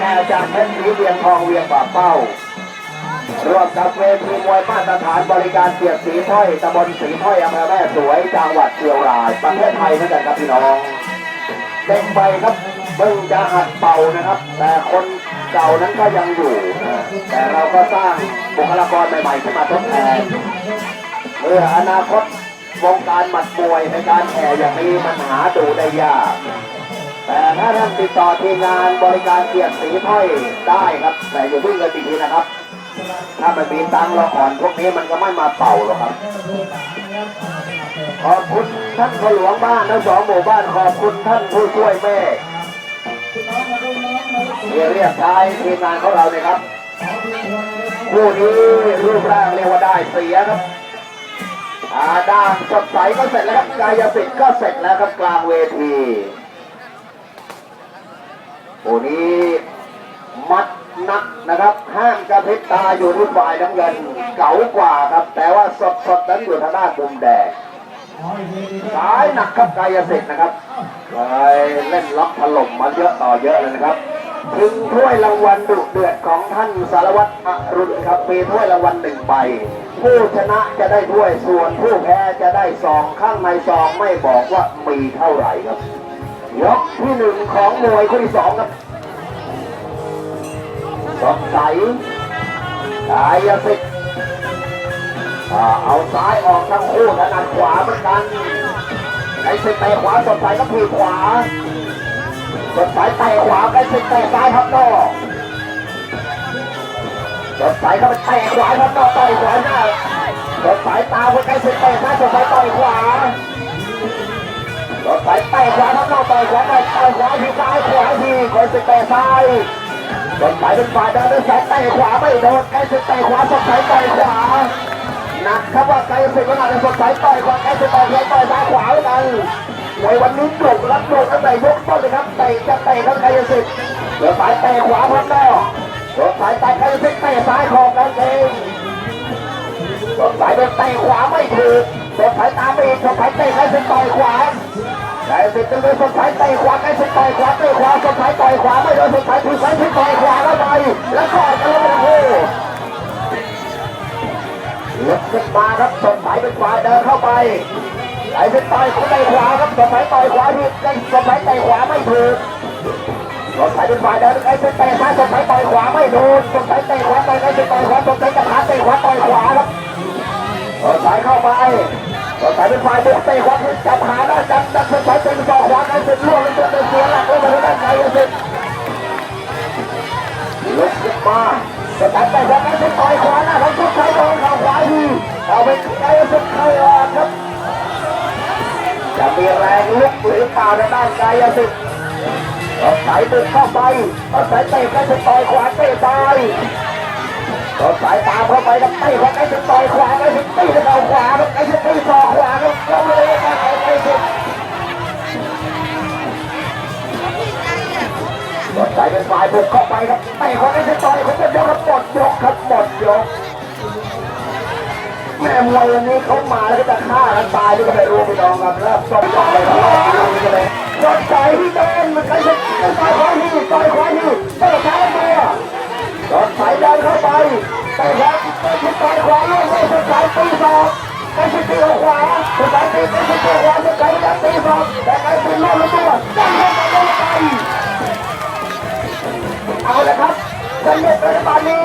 แห่จากเพชรศรีเวียงทองเวียงป่าเป้าร่วมกับเวทีมวยมาตรฐานบริการเกียรติสีถ้อยตำบลสีถ้อยอำเภอแม่สวยจังหวัดเชียงรายประเทศไทยเหมือนกันครับพี่น้องเด็กไปครับเพิ่งจะหัดเป่านะครับ แต่คนเก่านั้นก็ยังอยู่ แต่เราก็สร้างบุคลากรใหม่ๆขึ้นมาทดแทนเมื่ออนาคตวงการหมัดมวยในการแห่อย่างนี้มันหาดูได้ยาก ติดต่อทีมงานบริการเกียรติสีถ้อยได้ครับ แต่อย่าเพิ่งเงินทีนะครับ ถ้ามันมีตังค์เราอ่อนพวกนี้มันก็ไม่มาเป่าหรอกครับ ขอบคุณท่านพหลวงบ้านทั้งสองหมู่บ้านขอบคุณท่านผู้ช่วยแม่ที่เรียกทายทีมงานของเราเนี่ยครับผู้นี้รูปร่างเรียกว่าได้เสียครับอาดานสดใสก็เสร็จแล้วครับกายสิทธิ์ก็เสร็จแล้วครับกลางเวที ผู้นี้มัดนักนะครับห้ามกระพริบตาอยู่ที่ฝ่ายน้ำเงินเก๋ากว่าครับ แต่ว่าสดสดนั้นอยู่ทางด้านมุมแดงสายหนักครับกายสิทธิ์นะครับไปเล่นล็อกถล่มมาเยอะต่อเยอะเลยนะครับถึงถ้วยรางวัลดุเดือดของท่านสารวัตรอรุณครับมีถ้วยรางวัลหนึ่งใบผู้ชนะจะได้ถ้วยส่วนผู้แพ้จะได้ซองข้างในซองไม่บอกว่ามีเท่าไหร่ครับ ยกที่หนึ่งของมวยคู่ที่สองครับสดใสกายสิทธิ์อ่าเอาซ้ายออกทั้งคู่ถนัดขวาเหมือนกันไอ้สิเตะขวาสดใสก็ถีบขวาสดใสเตะขวาไอ้สิเตะซ้ายครับนอกสดใสก็ไปเตะขวาครับนอกต่อยขวาหน้าสดใสตามไปไอ้สิเตะซ้ายสดใสต่อยขวา สดใสเตะขวาครับนอกต่อยขวาหน้าต่อยขวาทีซ้ายขวาทีไอ้สิเตะซ้ายสดใสเป็นฝ่ายเดินด้วยสายเตะขวาไม่โดนไอ้สิเตะขวาสดใสต่อยขวาหนักครับว่าไกลสิบก็อาจจะสดใสต่อยกว่าไกลสิบต่อยใครต่อยซ้ายขวาเหมือนกันในวันนี้จุกรับจุกตั้งแต่ยกต้นเลยครับเตะจะเตะครับไกลสิบเดี๋ยวสายเตะขวาพับแล้วรถสายเตะไกลสิบเตะซ้ายของกันเองรถสายเป็นเตะขวาไม่ถูกรถสายตามไปอีกรถสายเตะไกลสิบต่อยขวา ไกลสิบจะเลยสดสายเตะขวาไกลสิบต่อยขวาเตะขวาสุดสายต่อยขวาไม่โดนสุดสายถูกสายที่ต่อยขวาเข้าไปแล้วก็จะลงไปโอ้โหยกขึ้นมาครับสุดใสเป็นฝ่าเดินเข้าไปไหลเป็นต่อยเขาในขวาครับสดใสต่อยขวาที่ได้สดใสต่อยขวาไม่ถูกสดใสเป็นฝ่ายเดินไอ้เป็นเตะซ้ายสดใสต่อยขวาไม่โดนสดใสเตะขวาต่อยไอ้เป็นต่อยขวาสดใสจะขาเตะขวาต่อยขวาครับสดใสเข้าไป สดใสเป็นฝ่ายบุกเตะขวาที่จับขาได้จับจับสดใสเป็นต่อขวาไอ้เป็นล่วงเป็นตัวเสียหลักแล้วมาด้านในไอ้เป็นลุกขึ้นมาสดใสเตะขวาไอ้เป็นต่อยขวาหน้าของทุกชายโดนเข่าขวาทีเอาไปไอ้เป็นเข้าออกครับจะมีแรงลุกหรือเปล่าในด้านกายสิทธิ์เอาสายบุกเข้าไปเอาสายเตะก็จะต่อยขวาเตะซ้ายเอาสายตามเข้าไปแล้วเตะขวาไอ้จะต่อยขวาไอ้จะตีเข่าขวาครับไอ้จะตี ครับเตะขวาไอ้จะต่อยเขาจะยกครับหมดยกครับหมดยกแม่มวยวันนี้เขามาแล้วก็จะฆ่ากันตายด้วยกันไปรู้ไปดองครับแล้วต้นยกเลยค ครับสนุกเลยตอนนี้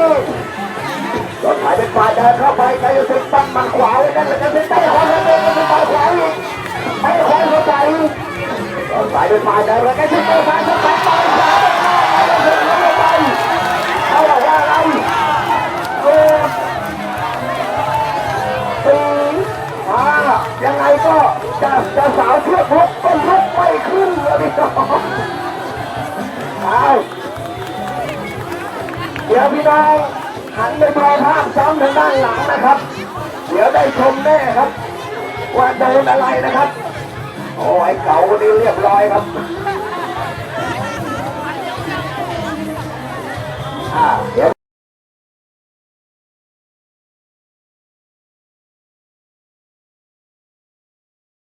รถไถเป็นฝ่ายเดินเข้าไปไกลสิบตั้งมันขวาไว้นั่นเลยจะเป็นไต่ขวาแล้วเป็นไต่ขวาอีกไต่ขวาเข้าไปรถไถเป็นฝ่ายเดินแล้วไกลสิบไต่ซ้ายเข้าไปต่ขวาเข้าไปเอาว่าอะไรโอ้ยังไงก็จะจะสาวเชือกลุกก็ลุกไม่ขึ้นเลยพี่น้อง พี่น้องหันไปมองภาพซ้ำทางด้านหลังนะครับ เดี๋ยวได้ชมแน่ครับ ว่าโดนอะไรนะครับ โอ้ยเก่านี่เรียบร้อยครับอ่าเดี๋ยว